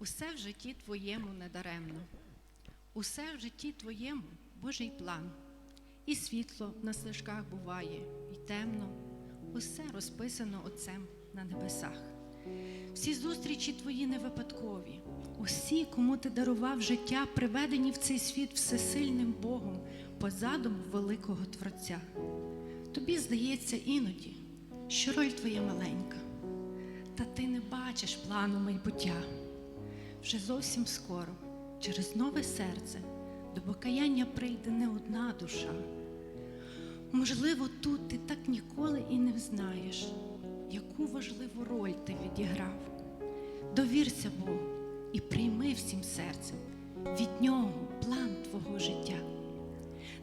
Усе в житті твоєму недаремно, усе в житті твоєму Божий план. І світло на стежках буває, і темно, усе розписано Отцем на небесах. Всі зустрічі твої не випадкові. Усі, кому ти дарував життя, приведені в цей світ всесильним Богом по задуму великого Творця. Тобі здається іноді, що роль твоя маленька, та ти не бачиш плану майбуття. Вже зовсім скоро, через нове серце, до покаяння прийде не одна душа. Можливо, тут ти так ніколи і не взнаєш, яку важливу роль ти відіграв. Довірся Богу і прийми всім серцем від нього план твого життя.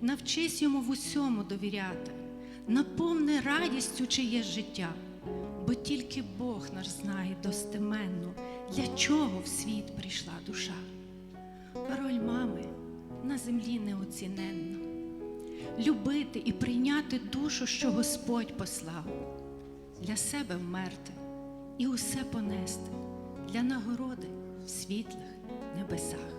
Навчись йому в усьому довіряти, наповни радістю чиє життя, бо тільки Бог наш знає достеменно, для чого в світ прийшла душа. Роль мами на землі неоціненна. Любити і прийняти душу, що Господь послав, для себе вмерти і усе понести для нагороди в світлих небесах.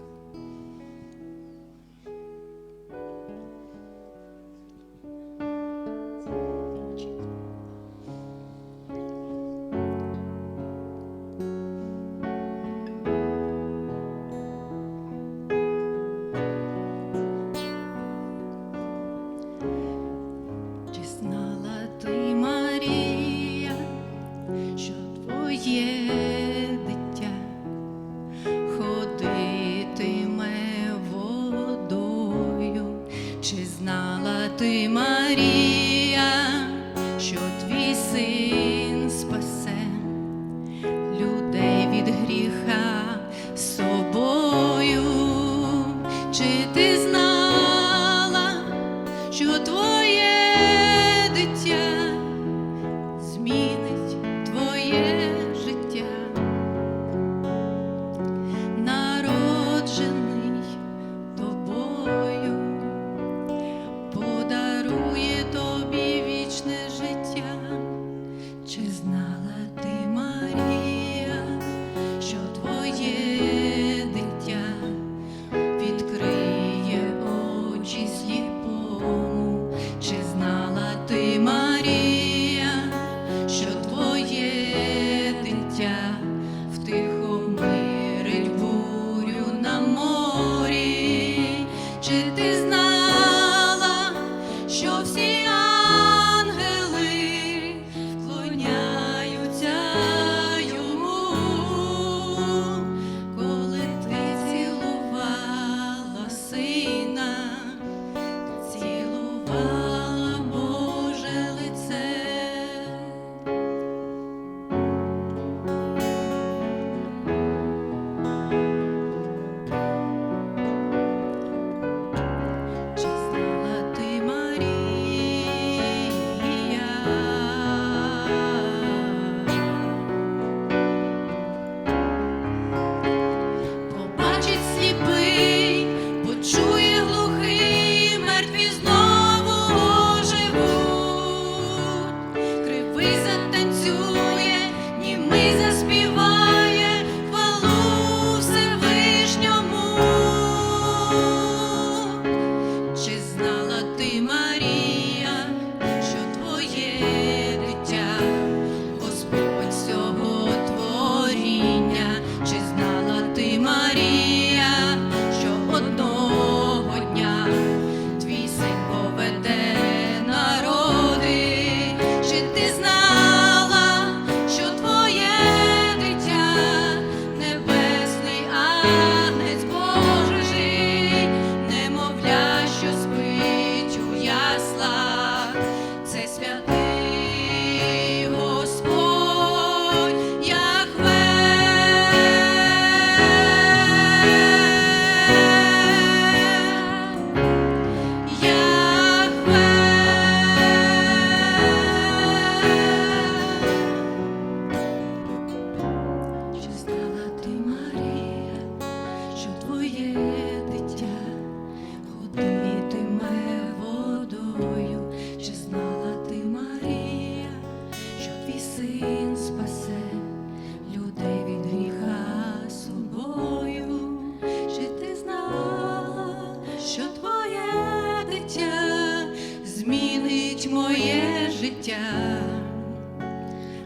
Життя,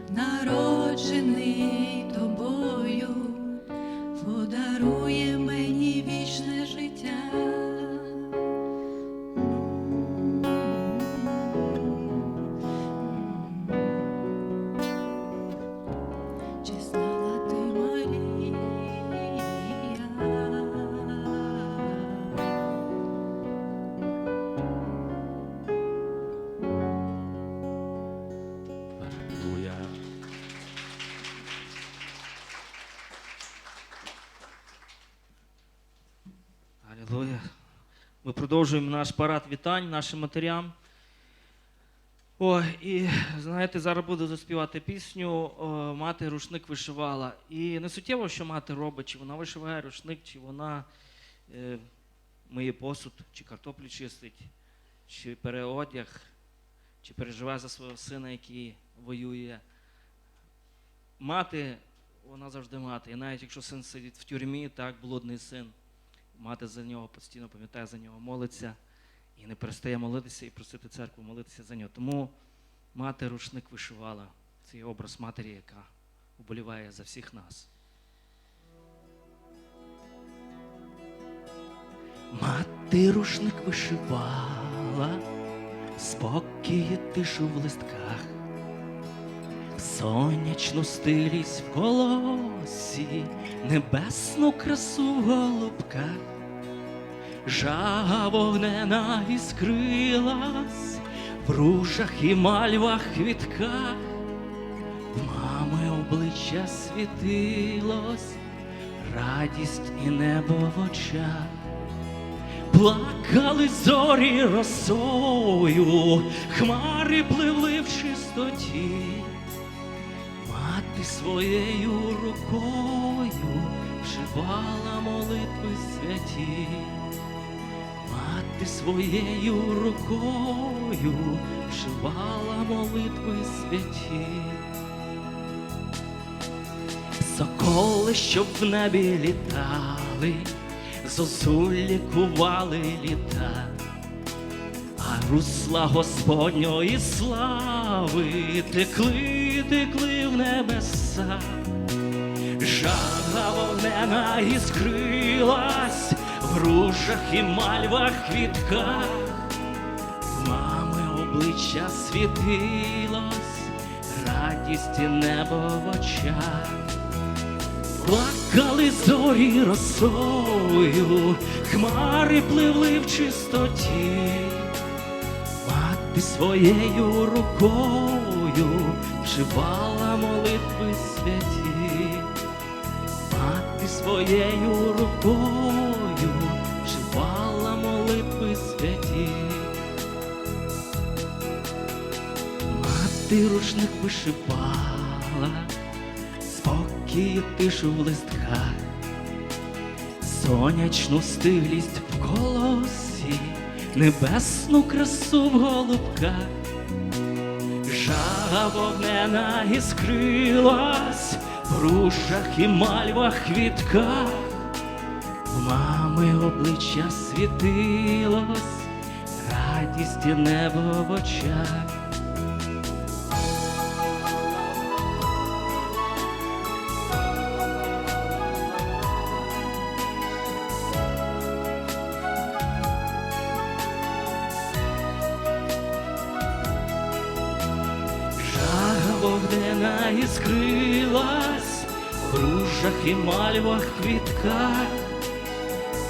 народжений тобою, Ми продовжуємо наш парад вітань нашим матерям. Ой, і знаєте, зараз буду заспівати пісню Мати рушник вишивала. І не суттєво, що мати робить, чи вона вишиває рушник, чи вона е, миє посуд, чи картоплю чистить, чи переодяг, чи переживає за свого сина, який воює. Мати, вона завжди мати. І навіть якщо син сидить в тюрмі, так, блудний син, мати за нього постійно пам'ятає за нього, молиться і не перестає молитися і просити церкву молитися за нього. Тому мати рушник вишивала. Це є образ матері, яка уболіває за всіх нас. Мати рушник вишивала, спокій тишу в листках, сонячну стилість в колосі, небесну красу в голубках, жага вогнена іскрилась в ружах і мальвах квітках, в мами обличчя світилось, радість і небо в очах. Плакали зорі росою, хмари пливли в чистоті, мати своєю рукою вшивала молитви святі, мати своєю рукою вшивала молитви святі. Соколи, щоб в небі літали, зозулі кували літа, а русла Господньої слави текли, текли в небеса, жага вогнена іскрилась в грушах і мальвах квітках, в мами обличчя світилось, радість і небо в очах. Плакали зорі росою, хмари пливли в чистоті, мати своєю рукою вшивала молитви святі, мати своєю рукою вшивала молитви святі. Мати рушник вишивала спокій тишу в листках, сонячну стилість в колосі, небесну красу в голубках, жага вогнена іскрилась в рушах і мальвах квітках, в мами обличчя світилось, радість і небо в очах. Вогнена іскрилась в грушах і мальвах квітках,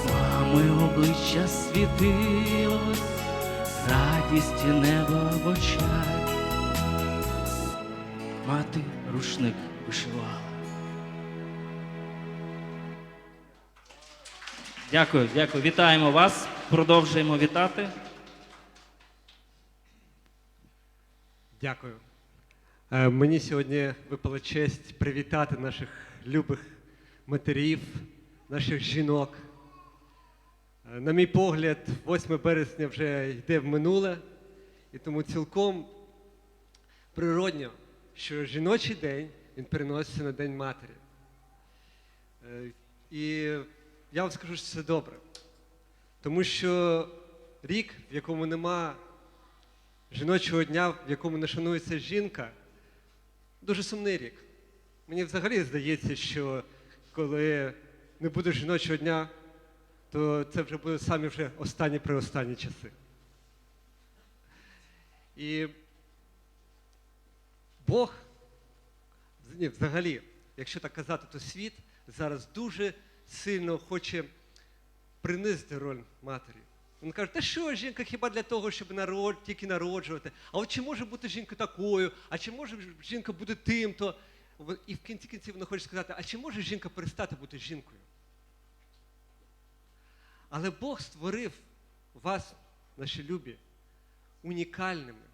мами обличчя світилось, радість і небо в очах. Мати рушник вишивала. Дякую, дякую. Вітаємо вас. Продовжуємо вітати. Дякую. Е, Мені сьогодні випала честь привітати наших любих матерів, наших жінок. Е, На мій погляд, 8 березня вже йде в минуле, і тому цілком природньо, що жіночий день він переноситься на День Матері. Е, І я вам скажу, що це добре. Тому що рік, в якому нема жіночого дня, в якому не шанується жінка, дуже сумний рік. Мені взагалі здається, що коли не буде жіночого дня, то це вже будуть самі вже останні при останні часи. І Бог, ні, взагалі, якщо так казати, то світ зараз дуже сильно хоче принизити роль матері. Він каже, та що жінка хіба для того, щоб народ, тільки народжувати? А от чи може бути жінка такою, а чи може жінка бути тим-то? І в кінці кінців вона хоче сказати, а чи може жінка перестати бути жінкою? Але Бог створив вас, наші любі, унікальними.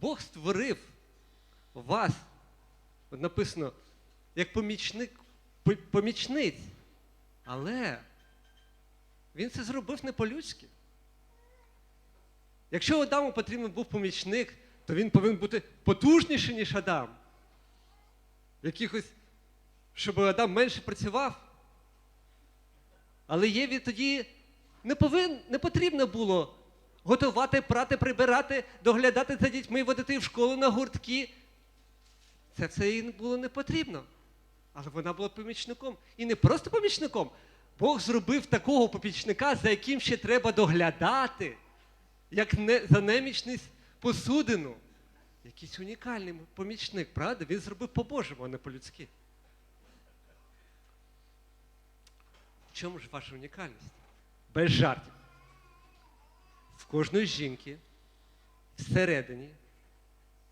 Бог створив вас, от написано, як помічник, помічниць. Але він це зробив не по-людськи. Якщо Адаму потрібен був помічник, то він повинен бути потужніший, ніж Адам. Якихось, щоб Адам менше працював. Але Єві тоді не, повин, не потрібно було готувати, прати, прибирати, доглядати за дітьми, водити в школу на гуртки. Це все їй було не потрібно. Але вона була помічником. І не просто помічником. Бог зробив такого помічника, за яким ще треба доглядати, як не, за немічність посудину. Якийсь унікальний помічник, правда? Він зробив по-божому, а не по-людськи. В чому ж ваша унікальність? Без жартів. В кожної жінки всередині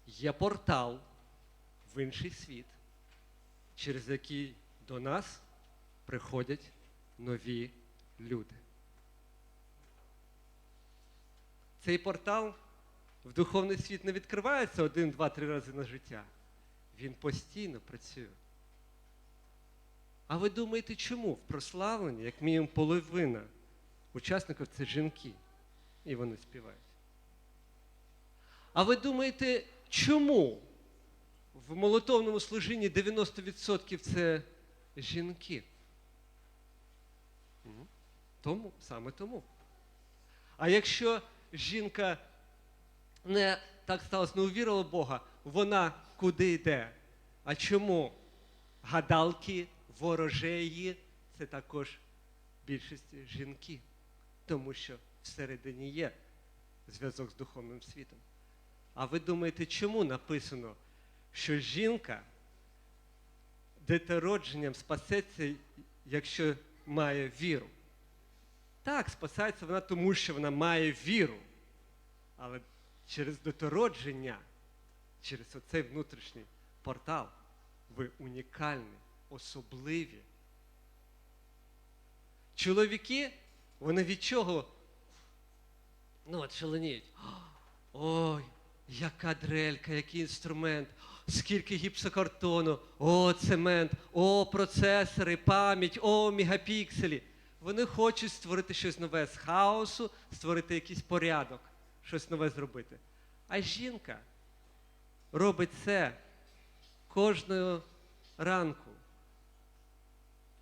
є портал в інший світ, через який до нас приходять нові люди. Цей портал в духовний світ не відкривається один, два, три рази на життя. Він постійно працює. А ви думаєте, чому в прославленні, як мінімум половина учасників це жінки, і вони співають? А ви думаєте, чому в молотовному служінні 90% це жінки? Тому, саме тому. А якщо жінка не так сталося, не увірила Бога, вона куди йде? А чому? Гадалки, ворожеї це також більшість жінки, тому що всередині є зв'язок з духовним світом. А ви думаєте, чому написано, що жінка дитородженням спасеться, якщо має віру? Так, спасається вона тому, що вона має віру. Але через дитородження, через оцей внутрішній портал, ви унікальні, особливі. Чоловіки, вони від чого? Ну, от шаленіють. Ой, яка дрелька, який інструмент, скільки гіпсокартону, о, цемент, о, процесори, пам'ять, о, мегапікселі. Вони хочуть створити щось нове з хаосу, створити якийсь порядок, щось нове зробити. А жінка робить це кожного ранку.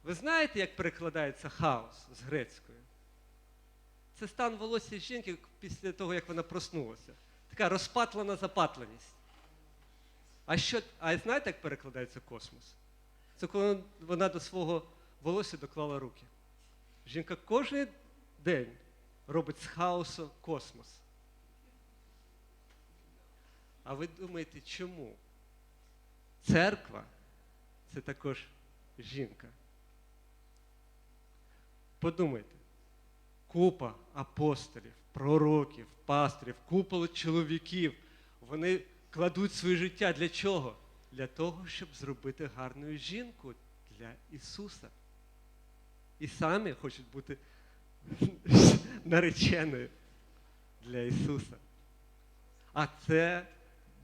Ви знаєте, як перекладається хаос з грецької? Це стан волосся жінки після того, як вона проснулася. Така розпатлена запатленість. А що, а знаєте, як перекладається космос? Це коли вона до свого волосся доклала руки. Жінка кожен день робить з хаосу космос. А ви думаєте, чому? Церква це також жінка. Подумайте, купа апостолів, пророків, пасторів, купа чоловіків, вони кладуть своє життя для чого? Для того, щоб зробити гарну жінку для Ісуса. І самі хочуть бути нареченою для Ісуса. А це,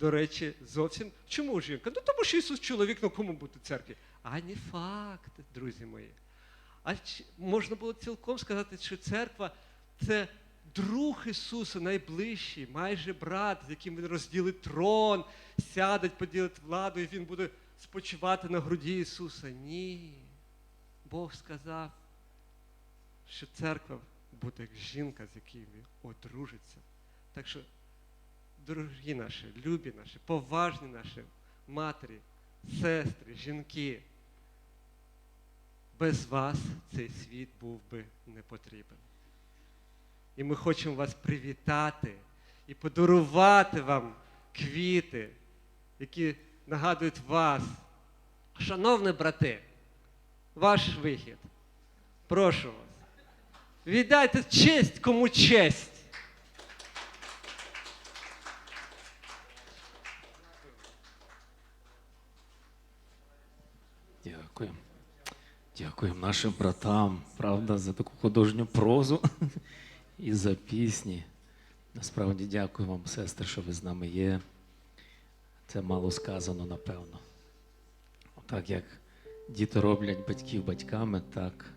до речі, зовсім чому жінка? Ну тому що Ісус чоловік, ну кому бути в церкві? А не факт, друзі мої. А можна було цілком сказати, що церква це друг Ісуса найближчий, майже брат, з яким він розділить трон, сядеть, поділить владу, і він буде спочивати на груді Ісуса. Ні. Бог сказав, що церква буде як жінка, з якою він одружиться. Так що дорогі наші, любі наші, поважні наші матері, сестри, жінки. Без вас цей світ був би не потрібен. І ми хочемо вас привітати і подарувати вам квіти, які нагадують вас. Шановні брати, ваш вихід. Прошу вас. Віддайте честь кому честь. Дякую. Дякуємо нашим братам, правда, за таку художню прозу і за пісні. Насправді дякую вам, сестри, що ви з нами є. Це мало сказано, напевно. Так як діти роблять батьків батьками, так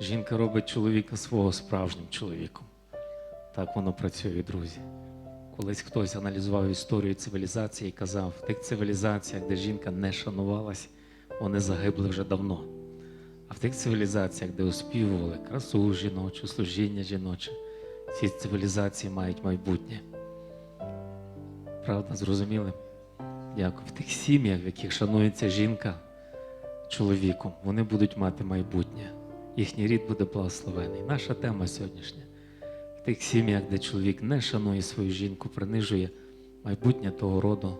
жінка робить чоловіка свого справжнім чоловіком. Так воно працює, друзі. Колись хтось аналізував історію цивілізації і казав, в тих цивілізаціях, де жінка не шанувалась, вони загибли вже давно. А в тих цивілізаціях, де оспівували красу жіночу, служіння жіноче, ці цивілізації мають майбутнє. Правда, зрозуміли? Дякую. В тих сім'ях, в яких шанується жінка чоловіком, вони будуть мати майбутнє. Їхній рід буде благословений. Наша тема сьогоднішня. В тих сім'ях, де чоловік не шанує свою жінку, принижує, майбутнє того роду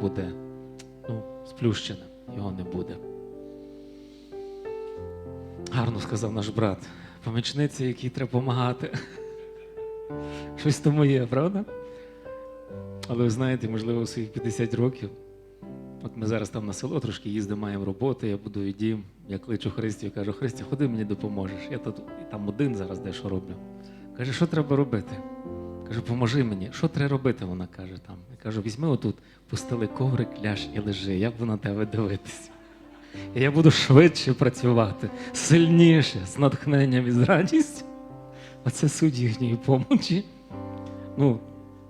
буде ну, сплющене, його не буде. Гарно сказав наш брат. Помічниці, якій треба допомагати. Щось тому є, правда? Але ви знаєте, можливо, у своїх 50 років. От ми зараз там на село трошки їздимо, маємо роботу, я будую дім. Я кличу Христю і кажу, Христя, ходи мені допоможеш. Я тут там один зараз дещо роблю. Каже, що треба робити? Кажу, поможи мені. Що треба робити? Вона каже там. Я кажу, візьми отут, пустили коврик, ляж і лежи. Як би на тебе дивитись? І я буду швидше працювати, сильніше, з натхненням і з радістю. Оце суть їхньої помочі. Ну,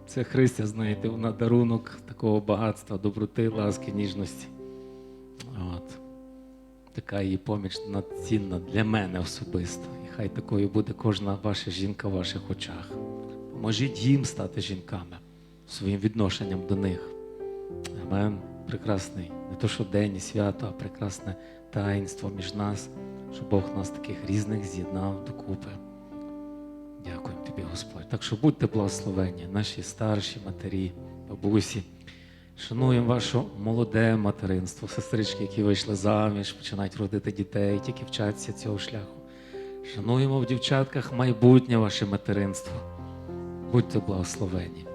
це Христя, знаєте, вона дарунок такого багатства, доброти, ласки, ніжності. От. Така її поміч надцінна для мене особисто. І хай такою буде кожна ваша жінка в ваших очах. Поможіть їм стати жінками своїм відношенням до них. Амен. Прекрасний, не то що день і свято, а прекрасне таїнство між нас, що Бог нас таких різних з'єднав докупи. Дякуємо тобі, Господь. Так що будьте благословені, наші старші матері, бабусі. Шануємо ваше молоде материнство, сестрички, які вийшли заміж, починають родити дітей, тільки вчаться цього шляху. Шануємо в дівчатках майбутнє ваше материнство. Будьте благословені.